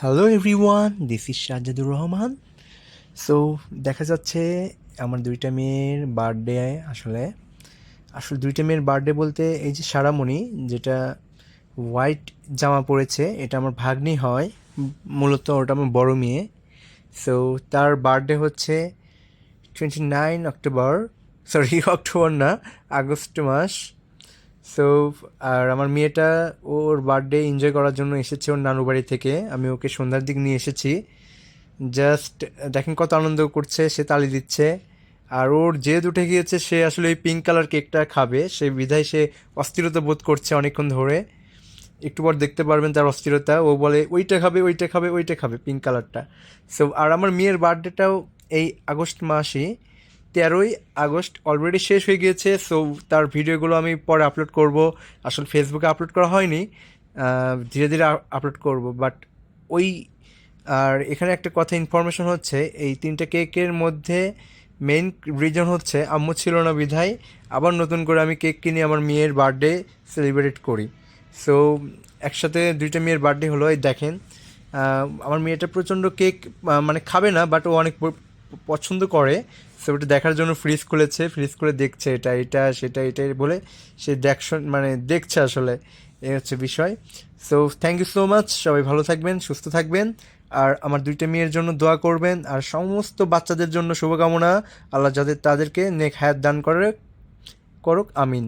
Hello everyone this is Sajjadur Rahman so দেখা যাচ্ছে আমার দুইটা মেয়ের বার্থডে আসলে। আসলে দুইটা মেয়ের বার্থডে বলতে এই যে সারামণি, যেটা হোয়াইট জামা পরেছে, এটা আমার ভাগ্নি হয়। মূলত ওটা আমার বড় মেয়ে। সো তার বার্থডে হচ্ছে twenty nine October sorry October না, আগস্ট মাস। সো আর আমার মেয়েটা ওর বার্থডে এনজয় করার জন্য এসেছে ওর নানু বাড়ি থেকে। আমি ওকে সন্ধ্যার দিক নিয়ে এসেছি। জাস্ট দেখেন কত আনন্দ করছে, সে তালি দিচ্ছে। আর ওর যে উঠে গিয়েছে, সে আসলে ওই পিঙ্ক কালার কেকটা খাবে। সে বিধায় সে অস্থিরতা বোধ করছে অনেকক্ষণ ধরে। একটু পর দেখতে পারবেন তার অস্থিরতা। ও বলে, ওইটা খাবে ওইটা খাবে ওইটা খাবে পিঙ্ক কালারটা সো আর আমার মেয়ের বার্থডেটাও এই আগস্ট মাসে তেরোই আগস্ট অলরেডি শেষ হয়ে গিয়েছে সো তার ভিডিওগুলো আমি পরে আপলোড করব। আসলে ফেসবুকে আপলোড করা হয়নি ধীরে ধীরে আপলোড করব বাট ওই, আর এখানে একটা কথা ইনফরমেশন হচ্ছে, এই তিনটা কেকের মধ্যে মেইন রিজন হচ্ছে, আম্মু ছিল না বিধায়, আবার নতুন করে আমি কেক কিনে, আমার মেয়ের বার্থডে সেলিব্রেট করি। সো একসাথে দুইটা মেয়ের বার্থডে হলো, এই দেখেন আমার মেয়েটা প্রচণ্ড কেক মানে খাবে না বাট ও অনেক পছন্দ করে সো ওটা দেখার জন্য ফ্রিজ খুলেছে ফ্রিজ করে দেখছে এটা এটা, সেটা, এটাই বলে সে দেখশন মানে দেখছে আসলে, এ হচ্ছে বিষয়। So thank you so much সবাই ভালো থাকবেন, সুস্থ থাকবেন, আর আমার দুইটা মেয়ের জন্য দোয়া করবেন, আর সমস্ত বাচ্চাদের জন্য শুভকামনা, আল্লাহ যাদের, তাদেরকে নেক হায়াত দান করে, করুক, আমিন।